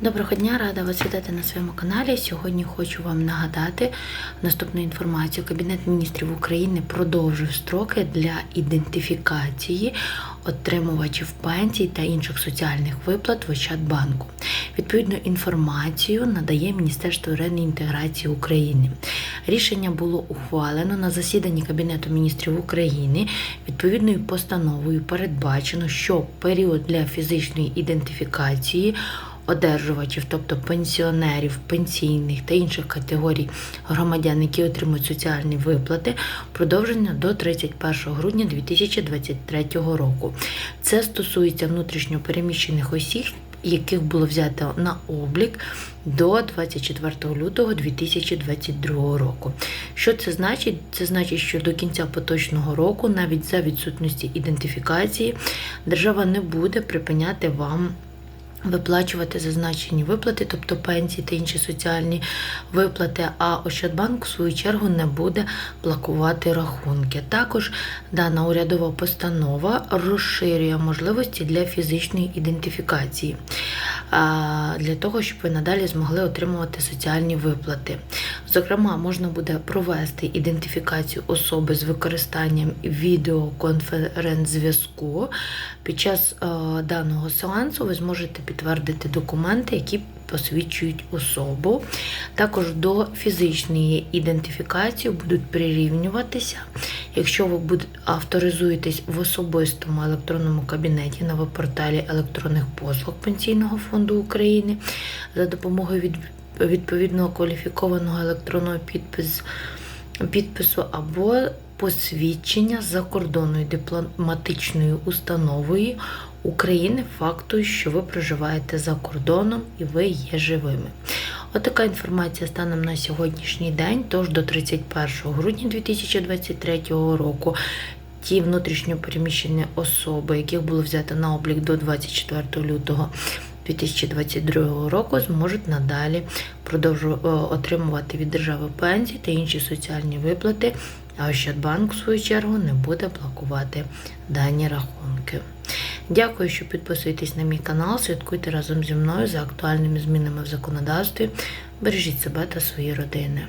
Доброго дня, рада вас вітати на своєму каналі. Сьогодні хочу вам нагадати наступну інформацію. Кабінет міністрів України продовжив строки для ідентифікації отримувачів пенсій та інших соціальних виплат в Ощадбанку. Відповідну інформацію надає Міністерство реінтеграції України. Рішення було ухвалено на засіданні Кабінету міністрів України. Відповідною постановою передбачено, що період для фізичної ідентифікації одержувачів, тобто пенсіонерів, пенсійних та інших категорій громадян, які отримують соціальні виплати, продовження до 31 грудня 2023 року. Це стосується внутрішньо переміщених осіб, яких було взято на облік до 24 лютого 2022 року. Що це значить? Це значить, що до кінця поточного року, навіть за відсутності ідентифікації, держава не буде припиняти вам виплачувати зазначені виплати, тобто пенсії та інші соціальні виплати, а Ощадбанк, в свою чергу, не буде блокувати рахунки. Також дана урядова постанова розширює можливості для фізичної ідентифікації, для того, щоб ви надалі змогли отримувати соціальні виплати. Зокрема, можна буде провести ідентифікацію особи з використанням відеоконференц-зв'язку. Під час е, даного сеансу ви зможете підтвердити документи, які посвідчують особу. Також до фізичної ідентифікації будуть прирівнюватися, якщо ви авторизуєтесь в особистому електронному кабінеті на веб-порталі електронних послуг Пенсійного фонду України за допомогою від відповідного кваліфікованого електронного підпису, підпису або посвідчення закордонною дипломатичною установою України факту, що ви проживаєте за кордоном і ви є живими. Отака інформація станом на сьогоднішній день, тож до 31 грудня 2023 року. Ті внутрішньо переміщені особи, яких було взято на облік до 24 лютого 2022 року, зможуть надалі продовжувати отримувати від держави пенсії та інші соціальні виплати. А Ощадбанк, в свою чергу, не буде блокувати дані рахунки. Дякую, що підписуєтесь на мій канал. Слідкуйте разом зі мною за актуальними змінами в законодавстві. Бережіть себе та свої родини.